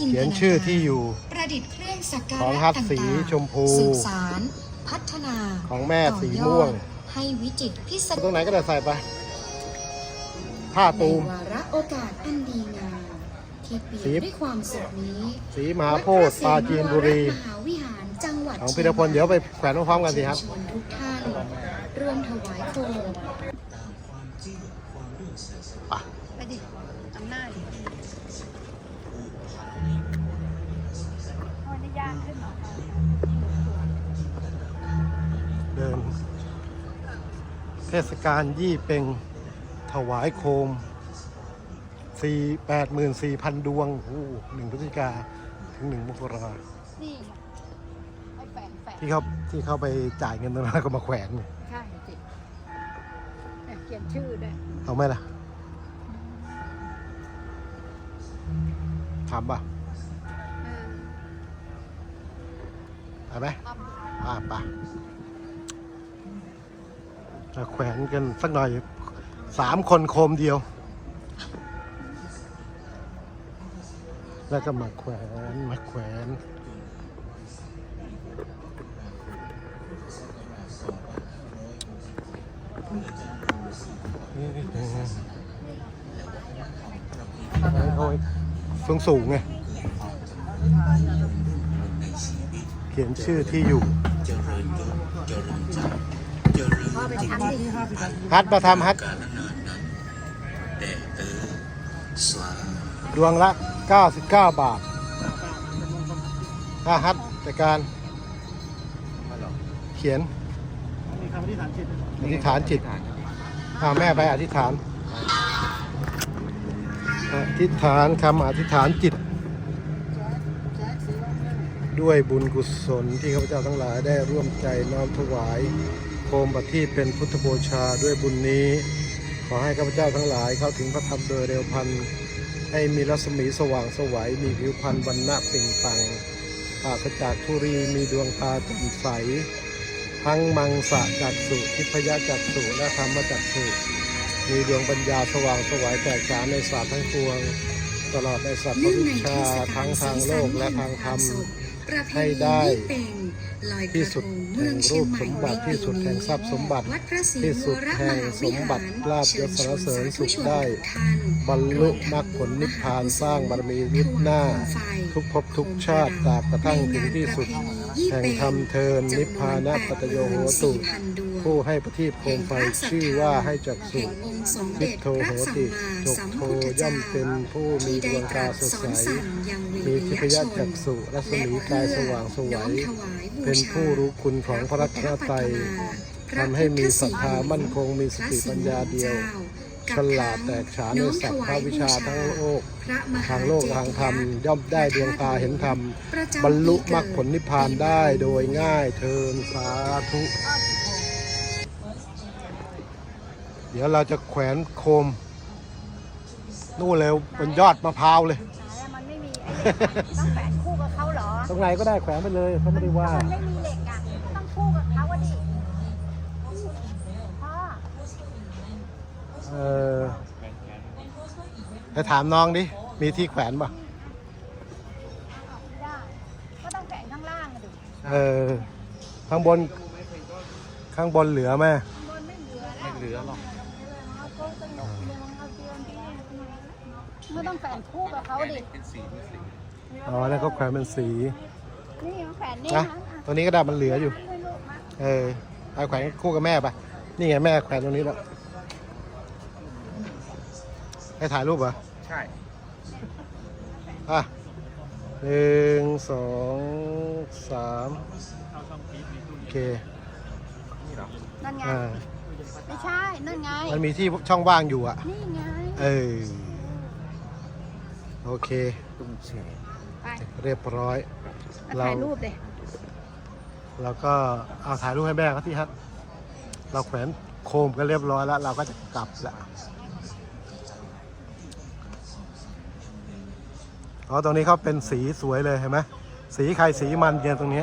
จินตเขียนนาชื่อการที่อยู่ ประดิษฐ์เครื่องสักกาของระฮัทต่างสีๆชมพูสืบสารพัฒนาของแม่ต่สีอยอดม่วง ให้วิจิตรพิสตรงไหนก็ได้ใส่ไปผ้าในตูม วาระโอกาสอันดีงามที่เปลี่ยสีนด้วยความสุขนี้สีมหาโพธิ์ปราจีนบุรีวัดพะศมวรมหาวิหารจังหวัดของพิรพลเดี๋ยวไปแขวนพร้อมๆกันสิครับ เชิญชวนทุกท่านร่วมถวายโคมไปดิทำหน้าดิมันจ เทศกาลยี่เป็งถวายโคมสี่แปดหมื่นสี่พันดวงโอ้โหหนึ่งพฤศจิกาถึงหนึ่งมกรานี่ไงไอ้แฝงแฝงที่เขาที่เขาไปจ่ายเงินตรงนั้นแล้วก็มาแขวนเนี่ยใช่สิเนี่ยเขียนชื่อด้วยเอาไหมล่ะทำป่ะเออ เอาไหมทำป่ะป่ะจะ แขวนกันสักหน่อยสามคนโคมเดียว แล้วก็มาแขวนมาแขวนเขาสูงสูงไง เขียนชื่อที่อยู่ พ่อไปทำดิฮัทมาทำฮัทดวงละ 99 บาทถ้าฮัทจัดการเขียนอธิษฐานจิตพาแม่ไปอธิษฐาน อธิษฐานคำอธิษฐานจิต ด้วยบุญกุศลที่ข้าพเจ้าทั้งหลายได้ร่วมใจน้อมถวาย คมบัติที่เป็นพุทธบูชาด้วยบุญนี้ ขอให้ข้าพเจ้าทั้งหลายเข้าถึงพระธรรมโดยเร็วพลันให้มีรัศมีสว่างไสวัยมีผิวพรรณบรรณะเปล่งปลังปราศจากทุรีมีดวงตาแจ่มใส ทั้งมังสะจักสุทิพยจักสุและธรรมจักสุมีดวงปัญญาสว่างไสวัยแตกฉานในศาสตร์ทั้งปวง ตลอดในสัตว์เนื่องวิในเทชาศกาทั้ลงทางโลกและทางธรรมประเพให้ณีได้ยี่เป็งลอยก ที่ระทสุดงเมืแห่องงเชีรูยงปใหม่สมบัติในที่สุดปีแห่งนี้ทรัพย์สมบัติวัดพระศรีที่สุดวรแห่งมหาสวิมหารบัติลาภยศสรรเสริญสุขได้ บรรลุมรรคผลนิพพานสร้างบารมียุทธหน้า ทุกภพทุกชาติตราบกระทั่งถึงที่สุด แห่งธรรมเทินนิพพานะปัตโยโหตุ ผู้ให้ประทีปโคมไฟชื่อว่าให้จักสุแห่งองค์สมพิเด็จโทพระโหสัมติมาจกสัมโทพุทธย่เจ้าอมเป็นผู้มีที่ดได้วงตตารัสสดสใสอนสั่งยังเวมีรทิพยยชจันกสุรัศมีกายสว่างไสวัย เป็เป็นนผู้ผู้รู้รู้คุณของพระรัตนตรัยทำให้มีศรัทธามั่นคงมีสติปัญญาเดียวฉลาดแตกฉานในสัพพวิชาทั้งโลก ทางโลกทางธรรมย่อมได้ดวงตาเห็นธรรม บรรลุมรรคผลนิพพานได้โดยง่ายเทินสาธุ เดี๋ยวเราจะแขวนโคม นู่นเลยบนยอดมะพร้าวเลย ไหนอะมันไม่มีไอ้ต้องแฝงคู่กับเขาเหรอตรงไหนก็ได้แขวนไปเลยเขาไม่ได้ว่า มันไม่มีเหล็กอะต้องคู่กับเขาอะดิพ่อเออไปถามน้องดิ มีที่แขวนป่ะได้ก็ต้องแฝงข้างล่างอะดิเออ ข้างบน ข้างบนเหลือไหมข้างบนไม่เหลือแล้วไม่เหลือหรอก เอาโต๊ะสนุกลงเอาเตียงที่ ไม่ต้องแฝงคู่กับเขาดิ เป็นสีเป็นสีอ๋อนั่นเขาแขวนเป็นสีนี่เอาแฝงนี่นะนะตัวนี้ก็ได้มันเหลืออยู่ ไม่ลูกมาเออเอาแขวนคู่กับแม่ไปนี่ไงแม่แขวนตรงนี้แล้วให้ถ่ายรูปเหรอ ใช่ อะหนึ่งสองสามโอเค นี่เหรอ นั่นไง อ่า ไม่ใช่ นั่นไง มันมีที่ช่องว่างอยู่อะ นี่ไง เออ โอเคตุ้งเฉยไปเรียบร้อย เราถ่ายรูปเลยเราก็เอาถ่ายรูปให้แม่เขาที่ฮัทเราแขวนโคมกันเรียบร้อยแล้ว เราก็จะกลับละอ๋อตรงนี้เขาเป็นสีสวยเลยเห็นไหมสีใครสีมันเนี่ยตรงเนี้